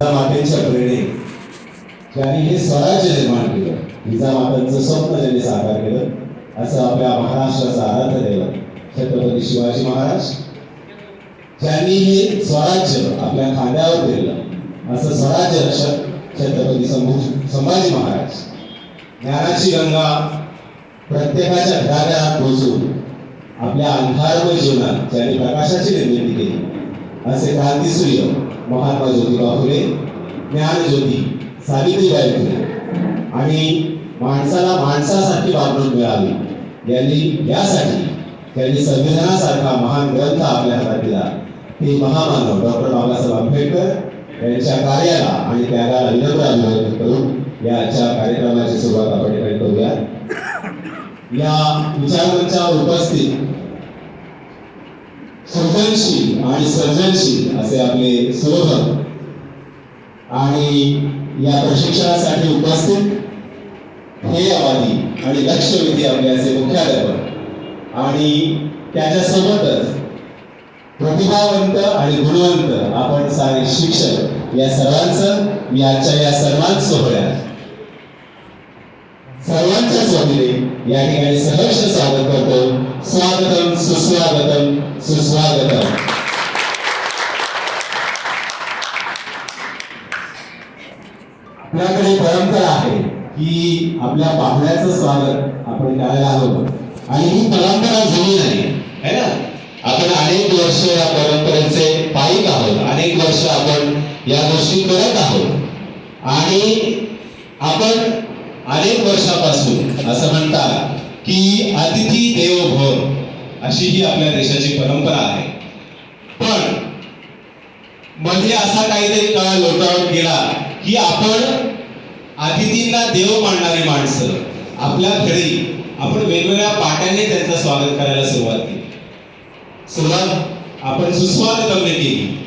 मातेच्या प्रेरणे ज्यांनी हे स्वराज्य निर्माण केलं जिजामातांचं स्वप्न ज्यांनी साकार केलं असं आपल्या महाराष्ट्राचा आराध्य दैवत छत्रपती शिवाजी महाराज. ज्यांनी हे स्वराज्य आपल्या खांद्यावर दिलं असं स्वराज्य रक्षक छत्रपती संभाजी महाराज. ज्ञानाची गंगा प्रत्येकाच्या घराघरात पोहोचून आपल्या अंधारमय जीवनात ज्यांनी प्रकाशाची निर्मिती केली असे क्रांतीसूर्य महात्मा ज्योतिबा फुले ज्ञानज्योती सावित्रीबाई फुले. आणि माणसाला माणसासारखी वागणूक मिळावी. यांनी यासाठी त्यांनी संविधानासारखा महान ग्रंथ आपल्या हातात दिला. ते महामानव डॉक्टर बाबासाहेब आंबेडकर यांच्या कार्याला आणि त्यागाला विनम्र अभिवादन करून याच्या कार्यक्रमाची सुरुवात आपण करूया. या विचारांच्या उपस्थित सृजनशील आणि सर्जनशील असे आपले स्लोगन आणि या प्रशिक्षणासाठी उपस्थित ध्येयवादी आणि लक्षवेधी आपले असे मुख्याध्यापक आणि त्याच्यासोबतच प्रतिभावंत आणि गुणवंत आपण सारे शिक्षक या सर्वांचं याच्या या सर्वांच सोहळ्यात. सर्वांच्या स्वामीने या ठिकाणी सहर्ष स्वागत करतो. स्वागतम सुस्वागतम. सुस्वागतम आपल्याकडे परंपरा आहे की आपल्या पाहुण्याचं स्वागत आपण करायला हवं. आणि ही परंपरा जुनी नाही है ना? आपण अनेक वर्ष या परंपरेचे पाईक आहोत अनेक वर्ष आपण या गोष्टी करत आहोत. आणि आपण अनेक वर्षापासून असं म्हणतात की अतिथी देव भव अशी ही आपल्या देशाची परंपरा आहे. पण मध्ये असा काहीतरी काळ लोटावत गेला की आपण अतिथींना देव मानणारी माणसं आपल्या घरी आपण वेगवेगळ्या पाट्याने त्यांचं स्वागत करायला सुरुवात केली. सुरुवात आपण सुस्वागतमने केली.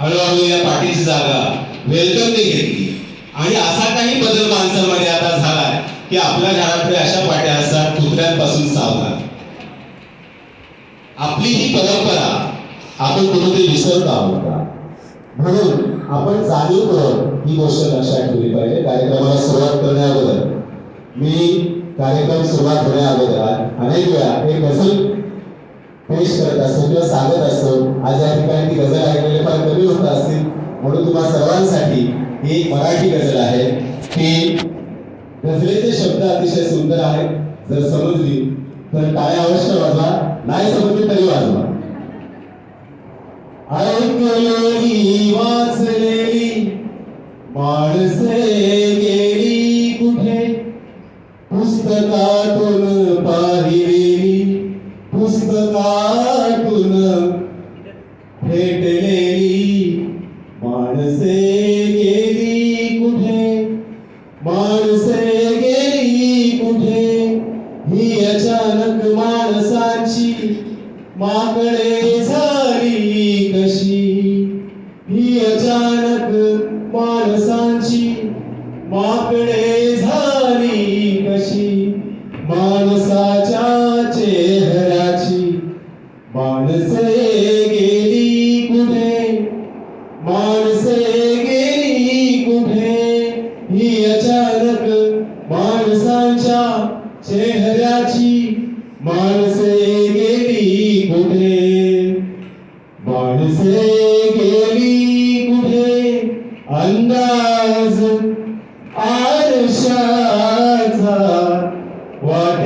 हळूहळू या पाठीची जागा वेलकमने घेतली. आणि असा काही बदल माणसांमध्ये आता झालाय की आपल्या घराकडे अशा पाट्या असतात कुत्र्यांपासून सावधान आपली ही परंपरा आपण कुठेतरी विसरत आहोत का? म्हणून आपण जाणीवपूर्वक ही गोष्ट लक्षात ठेवली पाहिजे. कार्यक्रमाला सुरुवात करण्याअगोदर मी कार्यक्रम सुरुवात होण्याअगोदर अनेक वेळा एक गझल पेश करत असतो किंवा सांगत असतो. आज या ठिकाणी ती गझल ऐकलेले फार कमी होत असतील. म्हणून तुम्हा सर्वांसाठी ही एक मराठी गझल आहे. की गझलेचे शब्द अतिशय सुंदर आहेत. जर समजली तर टाळ्या अवश्य वाजवा. नाही समजली तरी वाजवा ऐकलेली वाचलेली माणसे गेली कुठे पुस्तकातून पाहिलेली पुस्तकातून भेटलेली माणसे माकडे झाली कशी? ही अचानक माणसांची माकडे झाली कशी? माणसाच्या चेहऱ्याची माणसे गेली कुठे? माणसे गेली कुठे? ही अचानक माणसांच्या चेहऱ्याची माणसे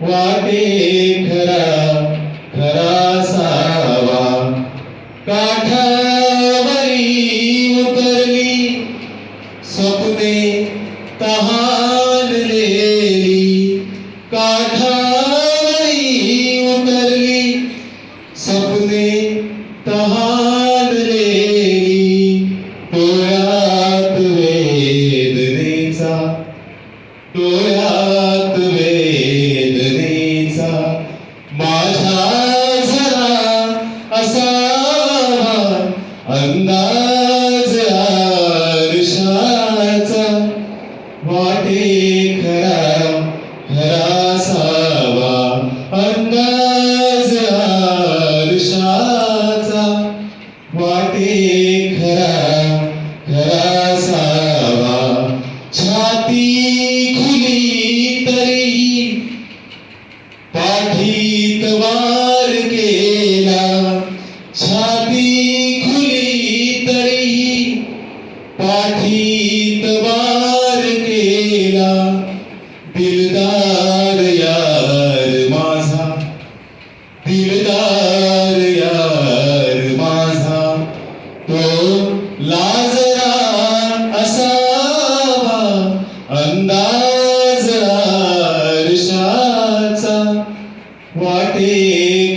वाटे खरा खरा सावा. काठावरी उतरली स्वप्ने तहानलेली काठावरी उतरली स्वप्ने तहानलेली डोळ्यात वेदनेचा डोळ्यात वेद माझ्या जरा असावा अंदाज आरशाचा वाटे खरा खरा सावा अंदाज आरशाचा वाटे खरा खरा सावा. दिलदार यार माझा तो लाजरा असावा अंदाज आरशाचा वाटे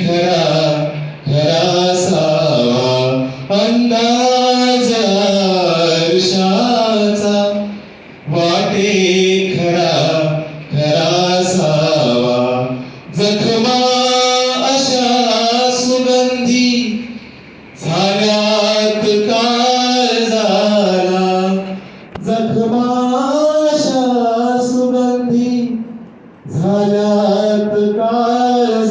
आशा सुगंधी झाल्यात काळ